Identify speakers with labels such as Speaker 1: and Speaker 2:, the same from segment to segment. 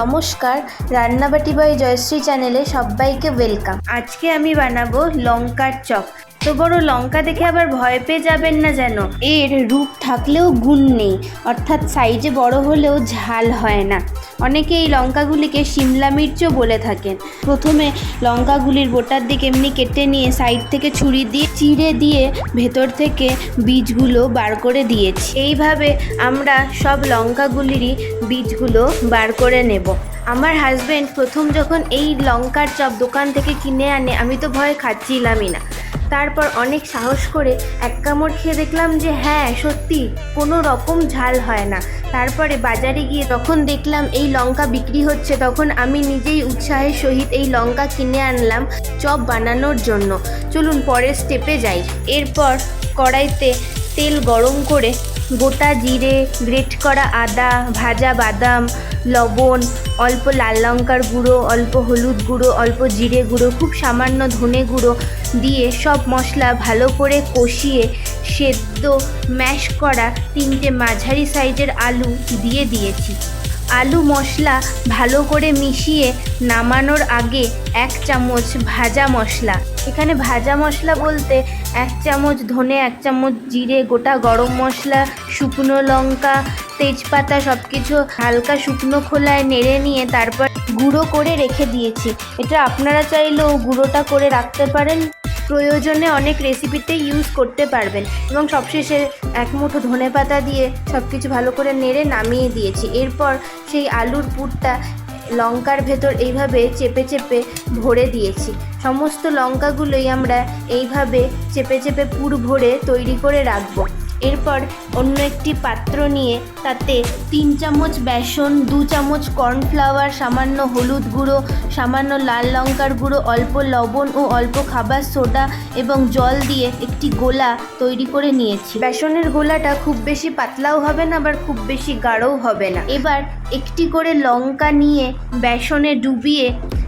Speaker 1: নমস্কার রান্নাবাটি বাই জয়শ্রী চ্যানেলে সবাইকে ওয়েলকাম আজকে আমি বানাবো লঙ্কার চপ। তো বড় লঙ্কা দেখে আবার ভয় পেয়ে যাবেন না যেন। এর রূপ থাকলেও গুণ নেই, অর্থাৎ সাইজে বড় হলেও ঝাল হয় না। অনেকে এই লঙ্কাগুলিকে শিমলা মির্চও বলে থাকেন। প্রথমে লঙ্কাগুলির বোটার দিকে এমনি কেটে নিয়ে সাইড থেকে ছুরি দিয়ে চিড়ে দিয়ে ভেতর থেকে বীজগুলো বার করে দিয়েছি। এইভাবে আমরা সব লঙ্কাগুলিরই বীজগুলো বার করে নেব। আমার হাজবেন্ড প্রথম যখন এই লঙ্কার চপ দোকান থেকে কিনে আনে, আমি তো ভয় খাচ্ছিলামই না। তারপর অনেক সাহস করে এক কামড় খেয়ে দেখলাম যে হ্যাঁ সত্যি কোনো রকম ঝাল হয় না। তারপরে বাজারে গিয়ে তখন দেখলাম এই লঙ্কা বিক্রি হচ্ছে। তখন আমি নিজেই উৎসাহের সহিত এই লঙ্কা কিনে আনলাম চপ বানানোর জন্য। চলুন পরের স্টেপে যাই। এরপর কড়াইতে তেল গরম করে গোটা জিরে গ্রেট করা আদা, ভাজা বাদাম, লবণ, অল্প লাল লঙ্কার গুঁড়ো, অল্প হলুদ গুঁড়ো, অল্প জিরে গুঁড়ো, খুব সামান্য ধনে গুঁড়ো দিয়ে সব মশলা ভালো করে কষিয়ে সেদ্ধ ম্যাশ করা তিনটে মাঝারি সাইজের আলু দিয়ে দিয়েছি। আলু মশলা ভালো করে মিশিয়ে নামানোর আগে এক চামচ ভাজা মশলা। এখানে ভাজা মশলা বলতে এক চামচ ধনে, এক চামচ জিরে, গোটা গরম মশলা, শুকনো লঙ্কা, তেজপাতা সব কিছু হালকা শুকনো খোলায় নেড়ে নিয়ে তারপর গুঁড়ো করে রেখে দিয়েছি। এটা আপনারা চাইলেও গুঁড়োটা করে রাখতে পারেন। প্রয়োজনে অনেক রেসিপিতে ইউজ করতে পারবেন। এবং সবশেষে এক মুঠো ধনে পাতা দিয়ে সব কিছু ভালো করে নেড়ে নামিয়ে দিয়েছি। এরপর সেই আলুর পুরটা লঙ্কার ভেতর এইভাবে চেপে চেপে ভরে দিয়েছি। সমস্ত লঙ্কাগুলোই আমরা এইভাবে চেপে চেপে পুর ভরে তৈরি করে রাখব। এরপর অন্য একটি পাত্র নিয়ে তাতে তিন চামচ বেসন, দু চামচ কর্নফ্লাওয়ার, সামান্য হলুদ গুঁড়ো, সামান্য লাল লঙ্কার গুঁড়ো, অল্প লবণ ও অল্প খাবার সোডা এবং জল দিয়ে একটি গোলা তৈরি করে নিয়েছি। বেসনের গোলাটা খুব বেশি পাতলাও হবে না, আবার খুব বেশি গাঢ়ও হবে না। এবার একটি করে লঙ্কা নিয়ে বেসনে ডুবিয়ে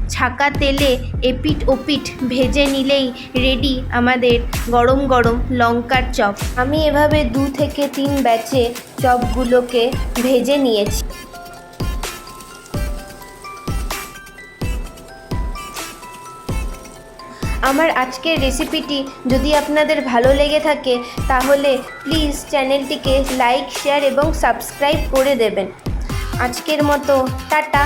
Speaker 1: ছাকা তেলে এপিট ওপিট ভেজে নিলেই রেডি আমাদের গরম গরম লঙ্কার চপ। আমি এভাবে দু থেকে তিন ব্যাচে চপগুলোকে ভেজে নিয়েছি। আমার আজকের রেসিপিটি যদি আপনাদের ভালো লেগে থাকে, তাহলে প্লিজ চ্যানেলটিকে লাইক শেয়ার এবং সাবস্ক্রাইব করে দেবেন। আজকের মতো, টাটা।